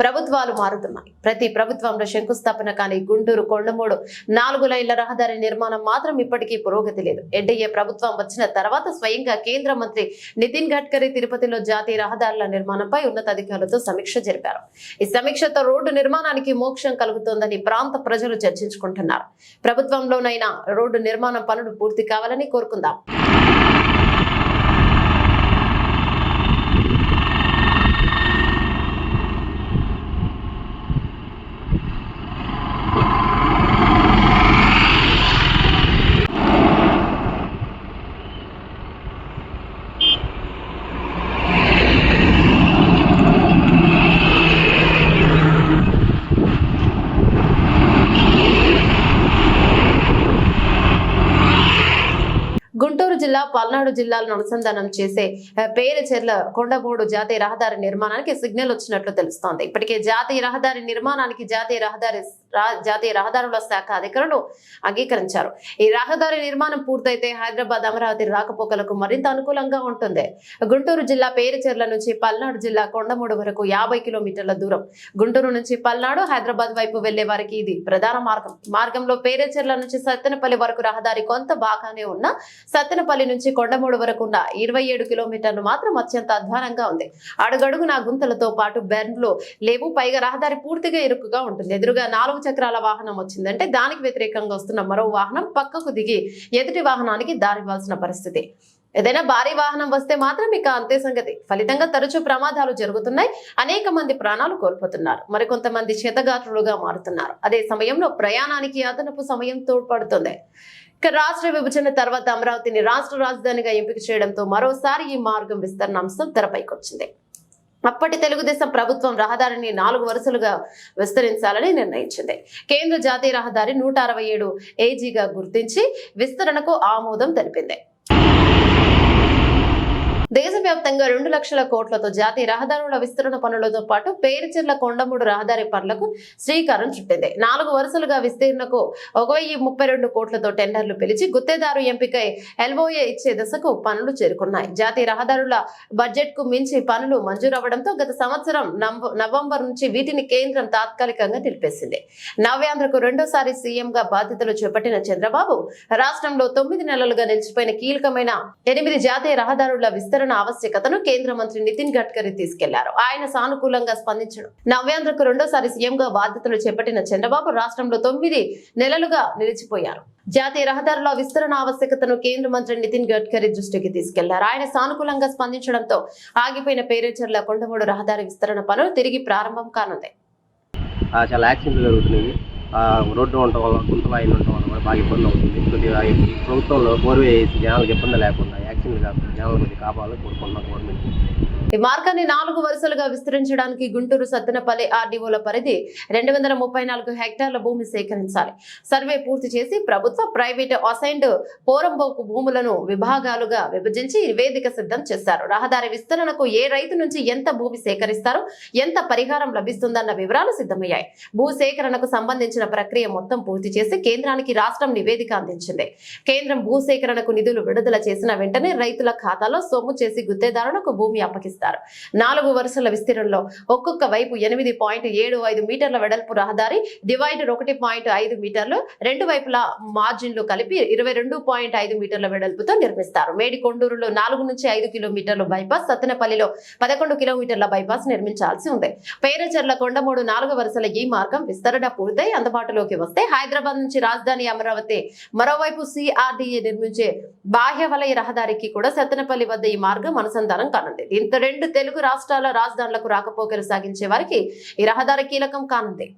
ప్రభుత్వాలు మారుతున్నాయి. ప్రతి ప్రభుత్వంలో శంకుస్థాపన కానీ గుంటూరు కొండమూడు నాలుగు లైన్ల రహదారి నిర్మాణం మాత్రం ఇప్పటికీ పురోగతి లేదు. ఎన్డీఏ ప్రభుత్వం వచ్చిన తర్వాత స్వయంగా కేంద్ర మంత్రి నితిన్ గడ్కరీ తిరుపతిలో జాతీయ రహదారుల నిర్మాణంపై ఉన్నతాధికారులతో సమీక్ష జరిపారు. ఈ సమీక్షతో రోడ్డు నిర్మాణానికి మోక్షం కలుగుతోందని ప్రాంత ప్రజలు చర్చించుకుంటున్నారు. ప్రభుత్వంలోనైనా రోడ్డు నిర్మాణం పనులు పూర్తి కావాలని కోరుకుందాం. జిల్లా పల్నాడు జిల్లాలను అనుసంధానం చేసే ఆ, పేరుచెర్ల జాతీయ రహదారి నిర్మాణానికి సిగ్నల్ వచ్చినట్లు తెలుస్తోంది. ఇప్పటికే జాతీయ రహదారి నిర్మాణానికి జాతీయ రహదారి జాతీయ రహదారుల శాఖ అధికారులు అంగీకరించారు. ఈ రహదారి నిర్మాణం పూర్తయితే హైదరాబాద్ అమరావతి రాకపోకలకు మరింత అనుకూలంగా ఉంటుంది. గుంటూరు జిల్లా పేరుచెర్ల నుంచి పల్నాడు జిల్లా కొండమూడు వరకు యాభై కిలోమీటర్ల దూరం. గుంటూరు నుంచి పల్నాడు హైదరాబాద్ వైపు వెళ్ళే వారికి ఇది ప్రధాన మార్గం. మార్గంలో పేరుచెర్ల నుంచి సత్తెనపల్లి వరకు రహదారి కొంత బాగానే ఉన్నా సత్తెనపల్లి నుంచి కొండమూడు వరకు ఉన్న ఇరవై ఏడు కిలోమీటర్లు మాత్రం అత్యంత అధ్వానంగా ఉంది. అడుగడుగున గుంతలతో పాటు బెర్న్లు లేవు. పైగా రహదారి పూర్తిగా ఇరుకుగా ఉంటుంది. ఎదురుగా నాలుగు చక్రాల వాహనం వచ్చిందంటే దానికి వ్యతిరేకంగా వస్తున్న మరో వాహనం పక్కకు దిగి ఎదుటి వాహనానికి దారివ్వాల్సిన పరిస్థితి. ఏదైనా భారీ వాహనం వస్తే మాత్రం ఇక అంతే సంగతి. ఫలితంగా తరచూ ప్రమాదాలు జరుగుతున్నాయి. అనేక మంది ప్రాణాలు కోల్పోతున్నారు. మరికొంతమంది చేతగాత్రులుగా మారుతున్నారు. అదే సమయంలో ప్రయాణానికి అదనపు సమయం తోడ్పడుతుంది. రాష్ట్ర విభజన తర్వాత అమరావతిని రాష్ట్ర రాజధానిగా ఎంపిక చేయడంతో మరోసారి ఈ మార్గం విస్తరణ అంశం తెరపైకి వచ్చింది. అప్పటి తెలుగుదేశం ప్రభుత్వం రహదారిని నాలుగు వరుసలుగా విస్తరించాలని నిర్ణయించింది. కేంద్ర జాతీయ రహదారి నూట అరవై ఏడు ఏజీగా గుర్తించి విస్తరణకు ఆమోదం తెలిపింది. దేశవ్యాప్తంగా రెండు లక్షల కోట్లతో జాతీయ రహదారుల విస్తరణ పనులతో పాటు పేరుచెర్ల కొండమూడు రహదారి పనులకు శ్రీకారం చుట్టింది. నాలుగు వరుసలుగా విస్తీర్ణకు ఒక ముప్పై రెండు కోట్లతో టెండర్లు పిలిచి గుత్తేదారు ఎంపికై ఎల్ఓఏ ఇచ్చే దశకు పనులు చేరుకున్నాయి. జాతీయ రహదారుల బడ్జెట్కు మించి పనులు మంజూరవ్వడంతో గత సంవత్సరం నవ- నవంబర్ నుంచి వీటిని కేంద్రం తాత్కాలికంగా నిలిపేసింది. నవ్యాంధ్రకు రెండోసారి సీఎం గా బాధ్యతలు చేపట్టిన చంద్రబాబు రాష్ట్రంలో తొమ్మిది నెలలుగా నిలిచిపోయిన కీలకమైన ఎనిమిది జాతీయ రహదారుల విస్తరణ విస్తరణ ఆవశ్యకతను కేంద్ర మంత్రి నితిన్ గడ్కరీ తీసుకెళ్ళారు. ఆయన సానుకూలంగా స్పందించడం. నవ్యాంధ్రకు రెండోసారి సీఎం గా బాధ్యతలు చేపట్టిన చంద్రబాబు రాష్ట్రంలో తొమ్మిది నెలలుగా నిలిచిపోయారు. జాతీయ రహదారుల విస్తరణ ఆవశ్యకతను కేంద్ర మంత్రి నితిన్ గడ్కరీ దృష్టికి తీసుకెళ్ళారు. ఆయన సానుకూలంగా స్పందించడంతో ఆగిపోయిన పేరేచర్ల కొండమూడు రహదారి విస్తరణ పనులు తిరిగి ప్రారంభం కానుంది. చాలా యాక్సిడెంట్లు జరుగుతున్నాయి. రోడ్డు ఉండటం వల్ల గుంతలు అయిన ఉండటం వల్ల కూడా బాగా ఇబ్బంది అవుతుంది. ప్రభుత్వంలో బోర్వే వేసి జనాలకు ఇబ్బంది లేకుండా యాక్సిడెంట్లు కాకుండా జనాలు కొద్దిగా కాపాడాలని కోరుకుంటున్నాం గవర్నమెంట్. ఈ మార్గాన్ని నాలుగు వరుసలుగా విస్తరించడానికి గుంటూరు సత్తెనపల్లి ఆర్డీఓల పరిధి రెండు వందల ముప్పై నాలుగు హెక్టార్ల భూమి సేకరించాలి. సర్వే పూర్తి చేసి ప్రభుత్వ ప్రైవేట్ అసైన్డ్ పోరంబోకు భూములను విభాగాలుగా విభజించి నివేదిక సిద్ధం చేశారు. రహదారి విస్తరణకు ఏ రైతు నుంచి ఎంత భూమి సేకరిస్తారు ఎంత పరిహారం లభిస్తుందన్న వివరాలు సిద్ధమయ్యాయి. భూ సేకరణకు సంబంధించిన ప్రక్రియ మొత్తం పూర్తి చేసి కేంద్రానికి రాష్ట్రం నివేదిక అందించింది. కేంద్రం భూ సేకరణకు నిధులు విడుదల చేసిన వెంటనే రైతుల ఖాతాలో సొమ్ము చేసి గుత్తేదారులకు భూమి అప్పగిస్తారు. నాలుగు వరుసల విస్తీర్ణంలో ఒక్కొక్క వైపు ఎనిమిది పాయింట్ ఏడు ఐదు మీటర్ల వెడల్పు రహదారి డివైడర్ ఒకటి పాయింట్ ఐదు మీటర్లు రెండు వైపులా మార్జిన్లు కలిపి ఇరవై రెండు పాయింట్ ఐదు మీటర్ల వెడల్పుతో నిర్మిస్తారు. మేడికొండూరులో నాలుగు నుంచి ఐదు కిలోమీటర్లు బైపాస్ సత్తెనపల్లిలో పదకొండు కిలోమీటర్ల బైపాస్ నిర్మించాల్సి ఉంది. పేరచర్ల కొండమూడు నాలుగు వరుసల ఈ మార్గం విస్తరణ పూర్తయి అందుబాటులోకి వస్తే హైదరాబాద్ నుంచి రాజధాని అమరావతి మరోవైపు సిఆర్డీఏ నిర్మించే బాహ్య వలయ రహదారికి కూడా సత్తెనపల్లి వద్ద ఈ మార్గం అనుసంధానం కానుంది. దీంతో రెండు తెలుగు రాష్ట్రాల రాజధానులకు రాకపోకలు సాగించే వారికి ఈ రహదారి కీలకం కానుంది.